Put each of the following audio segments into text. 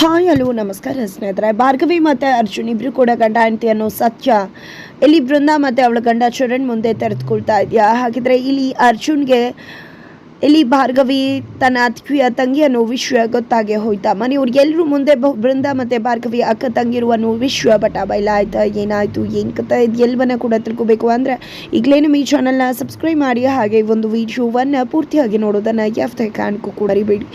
Hi, hello, ನಮಸ್ಕಾರ ಸ್ನೇಹಿತರೆ. ಭಾರ್ಗವಿ ಮತ್ತು ಅರ್ಜುನ್ ಇಬ್ಬರು ಕೂಡ ಗಂಡ ಹೆಂಡತಿ ಅನ್ನೋ ಸತ್ಯ ಇಲ್ಲಿ ಬೃಂದ ಮತ್ತು ಅವಳ ಗಂಡ ಚರಣ್ ಮುಂದೆ ತೆರೆದುಕೊಳ್ತಾ ಇದೆಯಾ? ಹಾಗಿದ್ರೆ ಇಲ್ಲಿ ಅರ್ಜುನ್ಗೆ ಇಲ್ಲಿ ಭಾರ್ಗವಿ, ತನ್ನ ಅತ್ತಿಗೆಯ ತಂಗಿ ವಿಶ್ವ ಗೊತ್ತಾಗಿ ಹೋಯ್ತಾ. ಮನೆಯವ್ರಿಗೆಲ್ಲರೂ ಮುಂದೆ ಬೃಂದ ಮತ್ತೆ ಭಾರ್ಗವಿ ಅಕ್ಕ ತಂಗಿರುವ ವಿಶ್ವ ಬಟ ಬಯಲಾಯ್ತಾ ಏನಾಯಿತು, ಏನು ಕಥ ಇದು? ಎಲ್ಲವನ್ನ ಕೂಡ ತಿಳ್ಕೊಬೇಕು ಅಂದ್ರೆ ಈಗಲೇ ನಮ್ಮ ಈ ಚಾನಲ್ನ ಸಬ್ಸ್ಕ್ರೈಬ್ ಮಾಡಿ, ಹಾಗೆ ಒಂದು ವಿಡಿಯೋವನ್ನು ಪೂರ್ತಿಯಾಗಿ ನೋಡೋದನ್ನ ಯಾವ್ದೇ ಕಾರಣಕ್ಕೂ ಕೂಡ ಅರಿಬೇಡಿ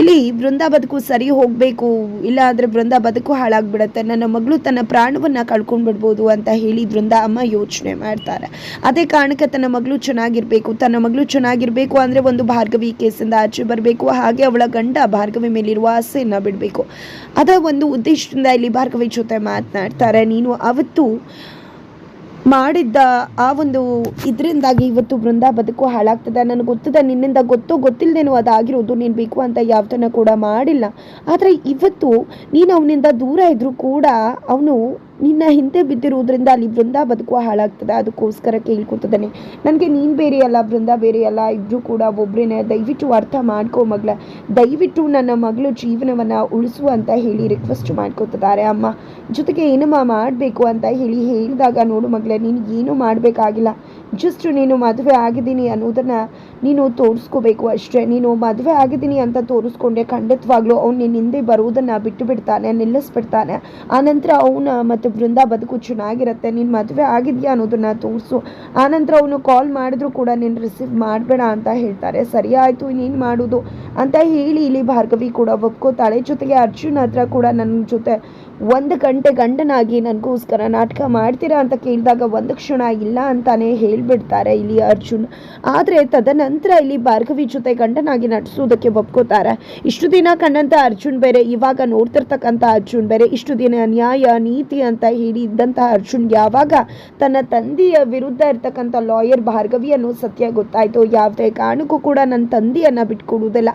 ಇಲ್ಲಿ ಬೃಂದ ಬದುಕು ಸರಿ ಹೋಗಬೇಕು. ಇಲ್ಲ ಅಂದರೆ ಬೃಂದ ಬದುಕು ಹಾಳಾಗ್ಬಿಡತ್ತೆ. ನನ್ನ ಮಗಳು ತನ್ನ ಪ್ರಾಣವನ್ನು ಕಳ್ಕೊಂಡ್ಬಿಡ್ಬೋದು ಅಂತ ಹೇಳಿ ಬೃಂದ ಅಮ್ಮ ಯೋಚನೆ ಮಾಡ್ತಾರೆ. ಅದೇ ಕಾರಣಕ್ಕೆ ತನ್ನ ಮಗಳು ಚೆನ್ನಾಗಿರ್ಬೇಕು. ತನ್ನ ಮಗಳು ಚೆನ್ನಾಗಿರ್ಬೇಕು ಅಂದ್ರೆ ಒಂದು ಭಾರ್ಗವಿ ಕೇಸಿಂದ ಆಚೆ ಬರಬೇಕು. ಹಾಗೆ ಅವಳ ಗಂಡ ಭಾರ್ಗವಿ ಮೇಲಿರುವ ಆಸೆಯನ್ನು ಬಿಡಬೇಕು. ಅದರ ಒಂದು ಉದ್ದೇಶದಿಂದ ಇಲ್ಲಿ ಭಾರ್ಗವಿ ಜೊತೆ ಮಾತನಾಡ್ತಾರೆ. ನೀನು ಅವತ್ತು ಮಾಡಿದ್ದ ಆ ಒಂದು ಇದರಿಂದಾಗಿ ಇವತ್ತು ಬೃಂದ ಬದುಕು ಹಾಳಾಗ್ತದೆ. ನನಗೆ ಗೊತ್ತದೆ, ನಿನ್ನಿಂದ ಗೊತ್ತೋ ಗೊತ್ತಿಲ್ಲದೇನೋ ಅದಾಗಿರೋದು ನೀನು ಬೇಕು ಅಂತ ಯಾವುದನ್ನು ಕೂಡ ಮಾಡಿಲ್ಲ. ಆದರೆ ಇವತ್ತು ನೀನು ಅವನಿಂದ ದೂರ ಇದ್ದರೂ ಕೂಡ ಅವನು ನಿನ್ನ ಹಿಂದೆ ಬಿದ್ದಿರುವುದರಿಂದ ಅಲ್ಲಿ ವೃಂದ ಬದುಕುವ ಹಾಳಾಗ್ತದೆ. ಅದಕ್ಕೋಸ್ಕರ ಕೇಳ್ಕೊತದಾನೆ ನನಗೆ ನೀನು ಬೇರೆ ಅಲ್ಲ ಬೃಂದ ಬೇರೆ ಇಬ್ಬರು ಕೂಡ ಒಬ್ಬರೇನೆ ದಯವಿಟ್ಟು ಅರ್ಥ ಮಾಡ್ಕೋ ಮಗಳ. ದಯವಿಟ್ಟು ನನ್ನ ಮಗಳು ಜೀವನವನ್ನು ಉಳಿಸು ಅಂತ ಹೇಳಿ ರಿಕ್ವೆಸ್ಟ್ ಮಾಡ್ಕೋತಿದ್ದಾರೆ. ಅಮ್ಮ, ಜೊತೆಗೆ ಏನಮ್ಮ ಮಾಡಬೇಕು ಅಂತ ಹೇಳಿ ಹೇಳಿದಾಗ, ನೋಡು ಮಗಳೇ, ನೀನು ಏನೂ ಮಾಡಬೇಕಾಗಿಲ್ಲ. ಜಸ್ಟ್ ನೀನು ಮದುವೆ ಆಗಿದ್ದೀನಿ ಅನ್ನೋದನ್ನು ನೀನು ತೋರಿಸ್ಕೋಬೇಕು ಅಷ್ಟೇ. ನೀನು ಮದುವೆ ಆಗಿದ್ದೀನಿ ಅಂತ ತೋರಿಸ್ಕೊಂಡೆ ಖಂಡಿತವಾಗ್ಲೂ ಅವ್ನು ನಿನ್ನ ಹಿಂದೆ ಬರುವುದನ್ನು ಬಿಟ್ಟು ಬಿಡ್ತಾನೆ ನಿಲ್ಲಿಸ್ಬಿಡ್ತಾನೆ. ಆನಂತರ ಅವನ ಮತ್ತು ಬೃಂದ ಬದುಕು ಚೆನ್ನಾಗಿರುತ್ತೆ. ನೀನು ಮದುವೆ ಆಗಿದೆಯಾ ಅನ್ನೋದನ್ನು ತೋರಿಸು. ಆನಂತರ ಅವನು ಕಾಲ್ ಮಾಡಿದ್ರು ಕೂಡ ನೀನು ರಿಸೀವ್ ಮಾಡಬೇಡ ಅಂತ ಹೇಳ್ತಾರೆ. ಸರಿ ಆಯಿತು ನೀನು ಮಾಡೋದು? ಅಂತ ಹೇಳಿ ಇಲ್ಲಿ ಭಾರ್ಗವಿ ಕೂಡ ಒಪ್ಕೋತಾಳೆ. ಜೊತೆಗೆ ಅರ್ಜುನ್ ಹತ್ರ ಕೂಡ ನನ್ನ ಜೊತೆ ಒಂದು ಗಂಟೆ ಗಂಡನಾಗಿ ನನಗೋಸ್ಕರ ನಾಟಕ ಮಾಡ್ತೀರಾ ಅಂತ ಕೇಳಿದಾಗ ಒಂದು ಕ್ಷಣ ಇಲ್ಲ ಅಂತಾನೆ ಹೇಳ್ಬಿಡ್ತಾರೆ ಇಲ್ಲಿ ಅರ್ಜುನ್. ಆದರೆ ತದನಂತರ ಇಲ್ಲಿ ಭಾರ್ಗವಿ ಜೊತೆ ಗಂಡನಾಗಿ ನಟಿಸೋದಕ್ಕೆ ಒಪ್ಕೋತಾರೆ. ಇಷ್ಟು ದಿನ ಕಂಡಂತ ಅರ್ಜುನ್ ಬೇರೆ, ಇವಾಗ ನೋಡ್ತಿರ್ತಕ್ಕಂಥ ಅರ್ಜುನ್ ಬೇರೆ, ಇಷ್ಟು ದಿನ ನ್ಯಾಯ, ನೀತಿ ಅಂತ ಹೇಳಿ ಇದ್ದಂತಹ ಅರ್ಜುನ್ ಯಾವಾಗ ತನ್ನ ತಂದೆಯ ವಿರುದ್ಧ ಇರ್ತಕ್ಕಂಥ ಲಾಯರ್ ಭಾರ್ಗವಿ ಅನ್ನೋ ಸತ್ಯ ಗೊತ್ತಾಯ್ತು. ಯಾವುದೇ ಕಾರಣಕ್ಕೂ ಕೂಡ ನನ್ನ ತಂದೆಯನ್ನ ಬಿಟ್ಕೊಡುವುದಿಲ್ಲ.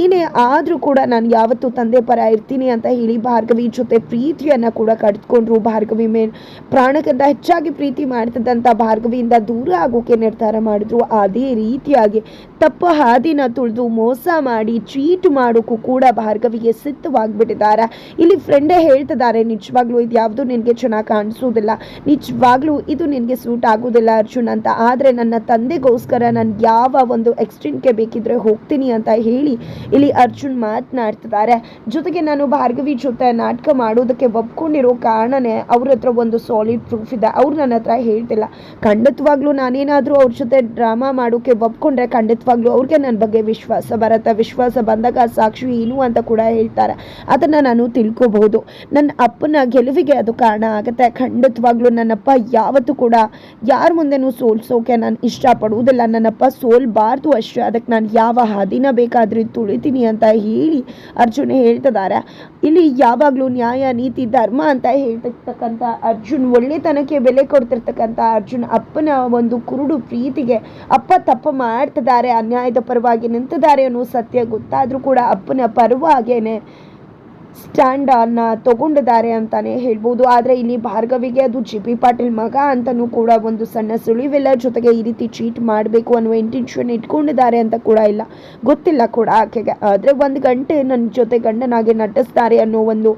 ಏನೇ ಆದರೂ ಕೂಡ ನಾನು ಯಾವತ್ತೂ ತಂದೆ ಪರ ಇರ್ತೀನಿ ಅಂತ ಹೇಳಿ ಭಾರ್ಗವಿ ಜೊತೆ ಪ್ರೀತಿಯನ್ನ ಕೂಡ ಕಟ್ಕೊಂಡ್ರು. ಭಾರ್ಗವಿ ಮೇಲೆ ಪ್ರಾಣಕ್ಕಿಂತ ಹೆಚ್ಚಾಗಿ ಪ್ರೀತಿ ಮಾಡ್ತಿದ್ದಂಥ ಭಾರ್ಗವಿಯಿಂದ ದೂರ ಆಗೋಕೆ ನಿರ್ಧಾರ ಮಾಡಿದ್ರು. ಅದೇ ರೀತಿಯಾಗಿ ತಪ್ಪು ಹಾದಿನ ತುಳಿದು ಮೋಸ ಮಾಡಿ ಚೀಟ್ ಮಾಡೋಕ್ಕೂ ಕೂಡ ಭಾರ್ಗವಿಗೆ ಸಿದ್ಧವಾಗಿಬಿಟ್ಟಿದ್ದಾರೆ. ಇಲ್ಲಿ ಫ್ರೆಂಡೇ ಹೇಳ್ತಿದ್ದಾರೆ, ನಿಜವಾಗ್ಲೂ ಇದು ಯಾವುದು ನಿನಗೆ ಚೆನ್ನಾಗಿ ಕಾಣಿಸೋದಿಲ್ಲ. ನಿಜವಾಗ್ಲೂ ಇದು ನಿನಗೆ ಸೂಟ್ ಆಗೋದಿಲ್ಲ ಅರ್ಜುನ್ ಅಂತ. ಆದರೆ ನನ್ನ ತಂದೆಗೋಸ್ಕರ ನಾನು ಯಾವ ಒಂದು ಎಕ್ಸ್ಟೆಂಟ್ಗೆ ಬೇಕಿದ್ರೆ ಹೋಗ್ತೀನಿ ಅಂತ ಹೇಳಿ ಇಲ್ಲಿ ಅರ್ಜುನ್ ಮಾತನಾಡ್ತಿದ್ದಾರೆ. ಜೊತೆಗೆ ನಾನು ಭಾರ್ಗವಿ ಜೊತೆ ನಾಟಕ ಮಾಡೋದಕ್ಕೆ ಒಪ್ಕೊಂಡಿರೋ ಕಾರಣನೇ ಅವ್ರ ಹತ್ರ ಒಂದು ಸಾಲಿಡ್ ಪ್ರೂಫ್ ಇದೆ. ಅವ್ರು ನನ್ನ ಹತ್ರ ಹೇಳ್ತಿಲ್ಲ. ಖಂಡಿತವಾಗ್ಲೂ ನಾನೇನಾದರೂ ಅವ್ರ ಜೊತೆ ಡ್ರಾಮಾ ಮಾಡೋಕ್ಕೆ ಒಪ್ಕೊಂಡ್ರೆ ಖಂಡಿತವಾಗ್ಲೂ ಅವ್ರಿಗೆ ನನ್ನ ಬಗ್ಗೆ ವಿಶ್ವಾಸ ಬರುತ್ತೆ. ವಿಶ್ವಾಸ ಬಂದಾಗ ಸಾಕ್ಷಿ ಏನು ಅಂತ ಕೂಡ ಹೇಳ್ತಾರೆ. ಅದನ್ನು ನಾನು ತಿಳ್ಕೊಬಹುದು. ನನ್ನ ಅಪ್ಪನ ಗೆಲುವಿಗೆ ಅದು ಕಾರಣ ಆಗುತ್ತೆ. ಖಂಡಿತವಾಗ್ಲೂ ನನ್ನಪ್ಪ ಯಾವತ್ತೂ ಕೂಡ ಯಾರ ಮುಂದೆನೂ ಸೋಲ್ಸೋಕೆ ನಾನು ಇಷ್ಟಪಡುವುದಿಲ್ಲ. ನನ್ನಪ್ಪ ಸೋಲ್ಬಾರ್ದು ಅಷ್ಟೇ. ಅದಕ್ಕೆ ನಾನು ಯಾವ ಹಾದಿನ ಬೇಕಾದ್ರೂ ತುಳಿತೀನಿ ಅಂತ ಹೇಳಿ ಅರ್ಜುನ್ ಹೇಳ್ತಿದ್ದಾರೆ. ಇಲ್ಲಿ ಯಾವಾಗಲೂ ನ್ಯಾಯ, ನೀತಿ, ಧರ್ಮ ಅಂತ ಹೇಳ್ತಿರ್ತಕ್ಕಂಥ ಅರ್ಜುನ್, ಒಳ್ಳೆತನಕ್ಕೆ ಬೆಲೆ ಕೊಡ್ತಿರ್ತಕ್ಕಂಥ ಅರ್ಜುನ್ ಅಪ್ಪನ ಕುರುಡು ಪ್ರೀತಿಗೆ ಅಪ್ಪ ತಪ್ಪು ಮಾಡ್ತಿದ್ದಾರೆ ಅನ್ಯಾಯದ ಪರವಾಗಿ ನಿಂತಿದ್ದಾರೆ ಅನ್ನೋ ಸತ್ಯ ಗೊತ್ತಾದರೂ ಕೂಡ ಅಪ್ಪನ ಪರವಾಗೇನೆ ಸ್ಟ್ಯಾಂಡ್ ಅನ್ನ ತಗೊಂಡಿದ್ದಾರೆ ಅಂತಾನೆ ಹೇಳ್ಬೋದು. ಆದರೆ ಇಲ್ಲಿ ಭಾರ್ಗವಿಗೆ ಅದು ಜಿ ಪಿ ಪಾಟೀಲ್ ಮಗ ಅಂತಲೂ ಕೂಡ ಒಂದು ಸಣ್ಣ ಸುಳಿವೆಲ್ಲ ಜೊತೆಗೆ ಈ ರೀತಿ ಚೀಟ್ ಮಾಡಬೇಕು ಅನ್ನುವ ಇಂಟೆನ್ಷನ್ ಇಟ್ಕೊಂಡಿದ್ದಾರೆ ಅಂತ ಕೂಡ ಇಲ್ಲ. ಗೊತ್ತಿಲ್ಲ ಕೂಡ ಆಕೆಗೆ. ಆದರೆ ಒಂದು ಗಂಟೆ ನನ್ನ ಜೊತೆ ಗಂಡನಾಗಿ ನಟಿಸ್ತಾರೆ ಅನ್ನೋ ಒಂದು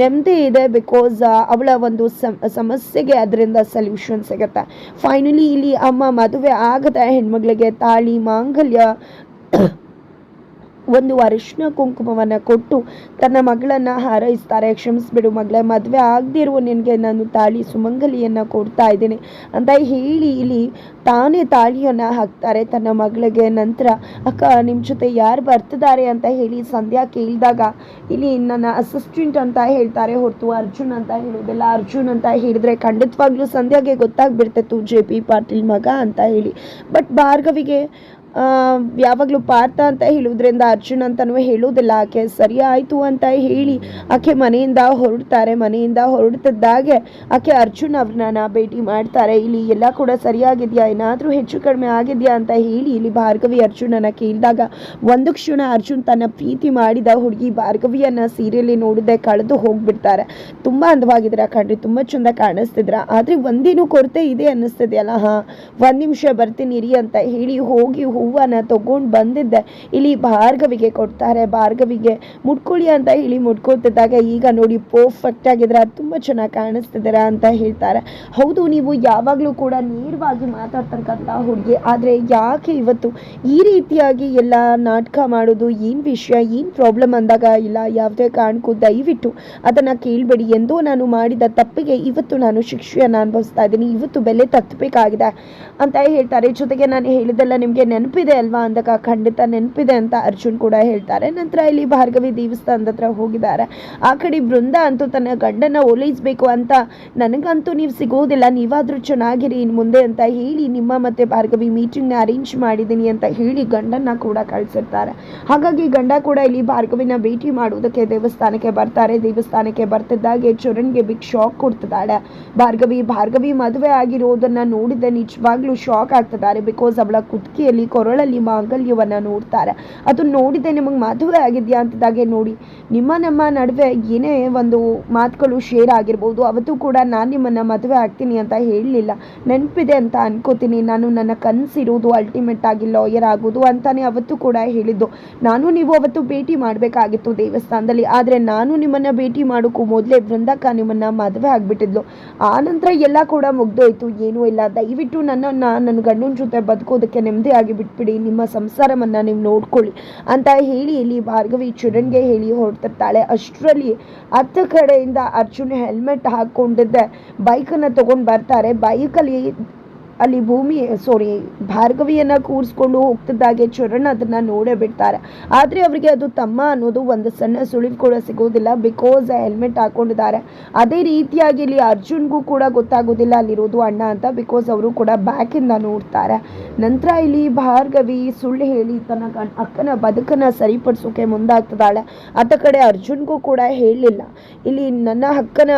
ನೆಮ್ಮದಿ ಇದೆ ಬಿಕಾಸ್ ಅವಳ ಒಂದು ಸಮ್ ಸಮಸ್ಯೆಗೆ ಅದರಿಂದ ಸೊಲ್ಯೂಷನ್ ಸಿಗುತ್ತೆ. ಫೈನಲಿ ಇಲ್ಲಿ ಅಮ್ಮ ಮದುವೆ ಆಗದ ಹೆಣ್ಮಗಳಿಗೆ ತಾಳಿ ಮಾಂಗಲ್ಯ ಒಂದು ಅರಿಶಿನ ಕುಂಕುಮವನ್ನು ಕೊಟ್ಟು ತನ್ನ ಮಗಳನ್ನು ಹಾರೈಸ್ತಾರೆ. ಕ್ಷಮಿಸ್ಬಿಡು ಮಗಳೇ, ಮದುವೆ ಆಗದಿರುವ ನಿನಗೆ ನಾನು ತಾಳಿ ಸುಮಂಗಲಿಯನ್ನು ಕೊಡ್ತಾ ಇದ್ದೀನಿ ಅಂತ ಹೇಳಿ ಇಲ್ಲಿ ತಾನೇ ತಾಳಿಯನ್ನು ಹಾಕ್ತಾರೆ. ತನ್ನ ಮಗಳಿಗೆ ನಂತರ, ಅಕ್ಕ ನಿಮ್ಮ ಜೊತೆ ಯಾರು ಬರ್ತಿದ್ದಾರೆ? ಅಂತ ಹೇಳಿ ಸಂಧ್ಯಾ ಕೇಳಿದಾಗ, ಇಲ್ಲಿ ನನ್ನ ಅಸಿಸ್ಟೆಂಟ್ ಅಂತ ಹೇಳ್ತಾರೆ. ಹೊರತು ಅರ್ಜುನ್ ಅಂತ ಹೇಳೋದಿಲ್ಲ ಅರ್ಜುನ್ ಅಂತ ಹೇಳಿದ್ರೆ ಖಂಡಿತವಾಗ್ಲೂ ಸಂಧ್ಯಾಗೆ ಗೊತ್ತಾಗ್ಬಿಡ್ತಿತ್ತು ಜೆ ಪಿ ಪಾಟೀಲ್ ಮಗ ಅಂತ ಹೇಳಿ. ಬಟ್ ಭಾರ್ಗವಿಗೆ ಯಾವಾಗಲೂ ಪಾರ್ಥ ಅಂತ ಹೇಳುವುದರಿಂದ ಅರ್ಜುನ್ ಅಂತನೂ ಹೇಳೋದಿಲ್ಲ ಆಕೆ ಸರಿ ಆಯಿತು ಅಂತ ಹೇಳಿ ಆಕೆ ಮನೆಯಿಂದ ಹೊರಡ್ತಾರೆ. ಮನೆಯಿಂದ ಹೊರಡ್ತಿದ್ದಾಗೆ ಆಕೆ ಅರ್ಜುನ್ ಅವ್ರನ್ನ ಭೇಟಿ ಮಾಡ್ತಾರೆ. ಇಲ್ಲಿ ಎಲ್ಲ ಕೂಡ ಸರಿಯಾಗಿದೆಯಾ? ಏನಾದರೂ ಹೆಚ್ಚು ಕಡಿಮೆ ಆಗಿದೆಯಾ ಅಂತ ಹೇಳಿ ಇಲ್ಲಿ ಭಾರ್ಗವಿ ಅರ್ಜುನನ್ನ ಕೇಳಿದಾಗ ಒಂದು ಕ್ಷಣ ಅರ್ಜುನ್ ತನ್ನ ಪ್ರೀತಿ ಮಾಡಿದ ಹುಡುಗಿ ಭಾರ್ಗವಿಯನ್ನ ಸೀರೆಯಲ್ಲಿ ನೋಡಿದೆ ಕಳೆದು ಹೋಗ್ಬಿಡ್ತಾರೆ. ತುಂಬ ಅಂದವಾಗಿದ್ದೀರಾ ಕಣ್ರಿ? ತುಂಬ ಚಂದ ಕಾಣಿಸ್ತಿದ್ರ ಆದರೆ ಒಂದೇನು ಕೊರತೆ ಇದೆ ಅನ್ನಿಸ್ತಿದೆಯಲ್ಲ? ಹಾಂ, ಒಂದು ನಿಮಿಷ ಬರ್ತೀನಿ ಇರಿ ಅಂತ ಹೇಳಿ ಹೋಗಿ ಹೂವನ್ನ ತಗೊಂಡು ಬಂದಿದ್ದೆ. ಇಲ್ಲಿ ಭಾರ್ಗವಿಗೆ ಕೊಡ್ತಾರೆ. ಭಾರ್ಗವಿಗೆ ಮುಟ್ಕೊಳ್ಳಿ ಅಂತ ಹೇಳಿ ಮುಟ್ಕೊಳ್ತಿದ್ದಾಗ ಈಗ ನೋಡಿ ಪರ್ಫೆಕ್ಟ್ ಆಗಿದ್ದೀರಾ? ತುಂಬ ಚೆನ್ನಾಗಿ ಕಾಣಿಸ್ತಿದ್ದೀರಾ ಅಂತ ಹೇಳ್ತಾರೆ. ಹೌದು, ನೀವು ಯಾವಾಗಲೂ ಕೂಡ ನೇರವಾಗಿ ಮಾತಾಡ್ತಕ್ಕಂಥ ಹುಡುಗಿ. ಆದರೆ ಯಾಕೆ ಇವತ್ತು ಈ ರೀತಿಯಾಗಿ ಎಲ್ಲ ನಾಟಕ ಮಾಡೋದು? ಏನು ವಿಷಯ? ಏನು ಪ್ರಾಬ್ಲಮ್ ಅಂದಾಗ ಇಲ್ಲ? ಯಾವುದೇ ಕಾರಣಕ್ಕೂ ದಯವಿಟ್ಟು ಅದನ್ನು ಕೇಳಬೇಡಿ ಎಂದೋ ನಾನು ಮಾಡಿದ ತಪ್ಪಿಗೆ ಇವತ್ತು ನಾನು ಶಿಕ್ಷೆಯನ್ನು ಅನುಭವಿಸ್ತಾ ಇದ್ದೀನಿ. ಇವತ್ತು ಬೆಲೆ ತತ್ತಬೇಕಾಗಿದೆ ಅಂತ ಹೇಳ್ತಾರೆ. ಜೊತೆಗೆ ನಾನು ಹೇಳಿದೆಲ್ಲ ನಿಮಗೆ ನೆನಪಿದೆ ಅಲ್ವಾ ಅಂದಾಗ ಖಂಡಿತ ನೆನಪಿದೆ ಅಂತ ಅರ್ಜುನ್ ಕೂಡ ಹೇಳ್ತಾರೆ. ನಂತರ ಇಲ್ಲಿ ಭಾರ್ಗವಿ ದೇವಸ್ಥಾನದ ಹತ್ರ ಹೋಗಿದ್ದಾರೆ. ಆ ಕಡೆ ಬೃಂದ ಅಂತೂ ತನ್ನ ಗಂಡನ ಓಲೈಸಬೇಕು ಅಂತ ನನಗಂತೂ ನೀವು ಸಿಗೋದಿಲ್ಲ, ನೀವಾದರೂ ಚೆನ್ನಾಗಿರಿ ಇನ್ನು ಮುಂದೆ ಅಂತ ಹೇಳಿ ನಿಮ್ಮ ಮತ್ತೆ ಭಾರ್ಗವಿ ಮೀಟಿಂಗ್ನ ಅರೇಂಜ್ ಮಾಡಿದ್ದೀನಿ ಅಂತ ಹೇಳಿ ಗಂಡನ್ನ ಕೂಡ ಕಳಿಸಿರ್ತಾರೆ. ಹಾಗಾಗಿ ಗಂಡ ಕೂಡ ಇಲ್ಲಿ ಭಾರ್ಗವಿನ ಭೇಟಿ ಮಾಡುವುದಕ್ಕೆ ದೇವಸ್ಥಾನಕ್ಕೆ ಬರ್ತಾರೆ. ದೇವಸ್ಥಾನಕ್ಕೆ ಬರ್ತಿದ್ದಾಗೆ ಚರಣ್ಗೆ ಬಿಗ್ ಶಾಕ್ ಕೊಡ್ತಿದ್ದಾಳೆ. ಭಾರ್ಗವಿ ಭಾರ್ಗವಿ ಮದುವೆ ಆಗಿರೋದನ್ನ ನೋಡಿದ ನಿಜವಾಗ್ಲೂ ಶಾಕ್ ಆಗ್ತಿದ್ದಾರೆ ಬಿಕಾಸ್ ಅವಳ ಕುತ್ತಿಗೆಯಲ್ಲಿ ಕೊರಳಲ್ಲಿ ಮಾಂಗಲ್ಯವನ್ನ ನೋಡ್ತಾರೆ. ಅದು ನೋಡಿದೆ ನಿಮಗೆ ಮದುವೆ ಆಗಿದೆಯಾ ಅಂತಿದ್ದಾಗೆ ನೋಡಿ. ನಿಮ್ಮ ನಮ್ಮ ನಡುವೆ ಏನೇ ಒಂದು ಮಾತುಗಳು ಶೇರ್ ಆಗಿರ್ಬೋದು, ಅವತ್ತು ಕೂಡ ನಾನು ನಿಮ್ಮನ್ನ ಮದುವೆ ಆಗ್ತೀನಿ ಅಂತ ಹೇಳಲಿಲ್ಲ. ನೆನಪಿದೆ ಅಂತ ಅನ್ಕೋತೀನಿ. ನಾನು ನನ್ನ ಕನಸಿರೋದು ಅಲ್ಟಿಮೇಟ್ ಆಗಿ ಲಾಯರ್ ಆಗೋದು ಅಂತಾನೆ ಅವತ್ತು ಕೂಡ ಹೇಳಿದ್ದು. ನಾನು ನೀವು ಅವತ್ತು ಭೇಟಿ ಮಾಡಬೇಕಾಗಿತ್ತು ದೇವಸ್ಥಾನದಲ್ಲಿ. ಆದರೆ ನಾನು ನಿಮ್ಮನ್ನ ಭೇಟಿ ಮಾಡೋಕ್ಕೂ ಮೊದಲೇ ಬೃಂದಕ್ಕ ನಿಮ್ಮನ್ನ ಮದುವೆ ಆಗಿಬಿಟ್ಟಿದ್ಲು. ಆ ನಂತರ ಎಲ್ಲ ಕೂಡ ಮುಗ್ದೋಯ್ತು. ಏನೂ ಇಲ್ಲ. ದಯವಿಟ್ಟು ನನ್ನನ್ನು ನನ್ನ ಗಂಡನ ಜೊತೆ ಬದುಕೋದಕ್ಕೆ ನೆಮ್ಮದಿಯಾಗಿ ಬಿಟ್ಬಿಡಿ ನಿಮ್ಮ ಸಂಸಾರವನ್ನು ನೀವು ನೋಡ್ಕೊಳ್ಳಿ ಅಂತ ಹೇಳಿ ಇಲ್ಲಿ ಭಾರ್ಗವಿ ಚುರನ್ಗೆ ಹೇಳಿ ಹೊರಟಿರ್ತಾಳೆ ಅಷ್ಟರಲ್ಲಿ ಹತ್ತ ಕಡೆಯಿಂದ ಅರ್ಜುನ್ ಹೆಲ್ಮೆಟ್ ಹಾಕ್ಕೊಂಡಿದ್ದೆ ಬೈಕನ್ನು ತೊಗೊಂಡು ಬರ್ತಾರೆ. ಬೈಕಲ್ಲಿ ಅಲ್ಲಿ ಭೂಮಿ ಸಾರಿ ಭಾರ್ಗವಿಯನ್ನು ಕೂರಿಸ್ಕೊಂಡು ಹೋಗ್ತಿದ್ದಾಗೆ ಚರಣ್ ಅದನ್ನ ನೋಡೇ ಬಿಡ್ತಾರೆ. ಆದರೆ ಅವರಿಗೆ ಅದು ತಮ್ಮ ಅನ್ನೋದು ಒಂದು ಸಣ್ಣ ಸುಳಿವು ಕೂಡ ಸಿಗೋದಿಲ್ಲ. ಬಿಕಾಸ್ ಹೆಲ್ಮೆಟ್ ಹಾಕೊಂಡಿದ್ದಾರೆ. ಅದೇ ರೀತಿಯಾಗಿ ಇಲ್ಲಿ ಅರ್ಜುನ್ಗೂ ಕೂಡ ಗೊತ್ತಾಗೋದಿಲ್ಲ ಅಲ್ಲಿರೋದು ಅಣ್ಣ ಅಂತ. ಬಿಕಾಸ್ ಅವರು ಕೂಡ ಬ್ಯಾಕಿಂದ ನೋಡ್ತಾರೆ. ನಂತರ ಇಲ್ಲಿ ಭಾರ್ಗವಿ ಸುಳ್ಳು ಹೇಳಿ ತನ್ನ ಅಕ್ಕನ ಬದುಕನ್ನ ಸರಿಪಡಿಸೋಕೆ ಮುಂದಾಗ್ತದಾಳೆ ಆತ ಕಡೆ ಅರ್ಜುನ್ಗೂ ಕೂಡ ಹೇಳಲಿಲ್ಲ ಇಲ್ಲಿ ನನ್ನ ಅಕ್ಕನ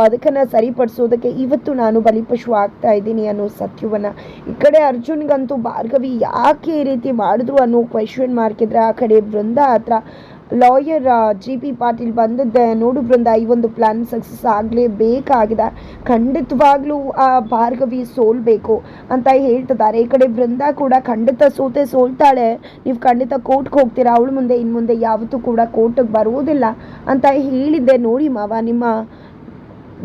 ಬದುಕನ್ನು ಸರಿಪಡಿಸೋದಕ್ಕೆ ಇವತ್ತು ನಾನು ಬಲಿಪಶು ಆಗ್ತಾ ಇದ್ದೀನಿ ಅನ್ನೋ ಸತ್ಯವನ್ನ ಈ ಕಡೆ ಅರ್ಜುನ್ಗಂತೂ ಭಾರ್ಗವಿ ಯಾಕೆ ಈ ರೀತಿ ಮಾಡಿದ್ರು ಅನ್ನೋ ಕ್ವೆಶನ್ ಮಾರ್ಕ್ ಇದ್ರೆ ಆ ಕಡೆ ಬೃಂದ ಹತ್ರ ಲಾಯರ್ ಜಿ ಪಿ ಪಾಟೀಲ್ ಬಂದದ್ದೆ. ನೋಡು ಬೃಂದ ಈ ಒಂದು ಪ್ಲಾನ್ ಸಕ್ಸಸ್ ಆಗಲೇಬೇಕಾಗಿದೆ. ಖಂಡಿತವಾಗ್ಲೂ, ಆ, ಭಾರ್ಗವಿ ಸೋಲ್ಬೇಕು ಅಂತ ಹೇಳ್ತಿದ್ದಾರೆ. ಈ ಕಡೆ ಬೃಂದ ಕೂಡ ಖಂಡಿತ ಸೋತೆ ಸೋಲ್ತಾಳೆ. ನೀವು ಖಂಡಿತ ಕೋರ್ಟ್ಗೆ ಹೋಗ್ತೀರಾ? ಅವಳು ಮುಂದೆ ಇನ್ನು ಮುಂದೆ ಯಾವತ್ತೂ ಕೂಡ ಕೋರ್ಟಿಗೆ ಬರುವುದಿಲ್ಲ ಅಂತ ಹೇಳಿದ್ದೆ. ನೋಡಿ ಮಾವ, ನಿಮ್ಮ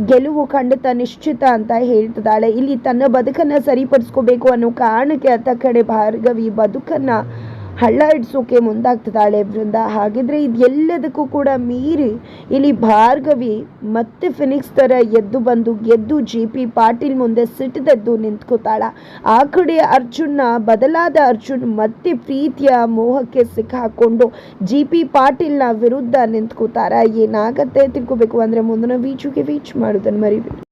ಗೆಲುವು ಖಂಡಿತ ನಿಶ್ಚಿತ ಅಂತ ಹೇಳ್ತಿದ್ದಾಳೆ. ಇಲ್ಲಿ ತನ್ನ ಬದುಕನ್ನ ಸರಿಪಡಿಸ್ಕೋಬೇಕು ಅನ್ನೋ ಕಾರಣಕ್ಕೆ ಅತ್ತ ಕಡೆ ಭಾರ್ಗವಿ ಬದುಕನ್ನ ಹಳ್ಳ ಇಡ್ಸೋಕೆ ಮುಂದಾಗ್ತಿದ್ದಾಳೆ ಬೃಂದ. ಹಾಗಿದ್ರೆ ಇದೆಲ್ಲದಕ್ಕೂ ಕೂಡ ಮೀರಿ ಇಲ್ಲಿ ಭಾರ್ಗವಿ ಮತ್ತೆ ಫಿನಿಕ್ಸ್ ಥರ ಎದ್ದು ಬಂದು ಗೆದ್ದು ಜಿ ಪಿ ಪಾಟೀಲ್ ಮುಂದೆ ಸಿಟ್ಟದೆದ್ದು ನಿಂತ್ಕೋತಾಳ. ಆ ಕಡೆ ಅರ್ಜುನ್ನ, ಬದಲಾದ ಅರ್ಜುನ್ ಮತ್ತೆ ಪ್ರೀತಿಯ ಮೋಹಕ್ಕೆ ಸಿಕ್ಕಾಕೊಂಡು ಜಿ ಪಿ ಪಾಟೀಲ್ನ ವಿರುದ್ಧ ನಿಂತ್ಕೋತಾರ. ಏನಾಗತ್ತೆ ತಿಳ್ಕೋಬೇಕು ಅಂದ್ರೆ ಮುಂದಿನ ವೀಚುಗೆ ವೀಚ್ ಮಾಡೋದನ್ನು ಮರಿಬೇಡಿ.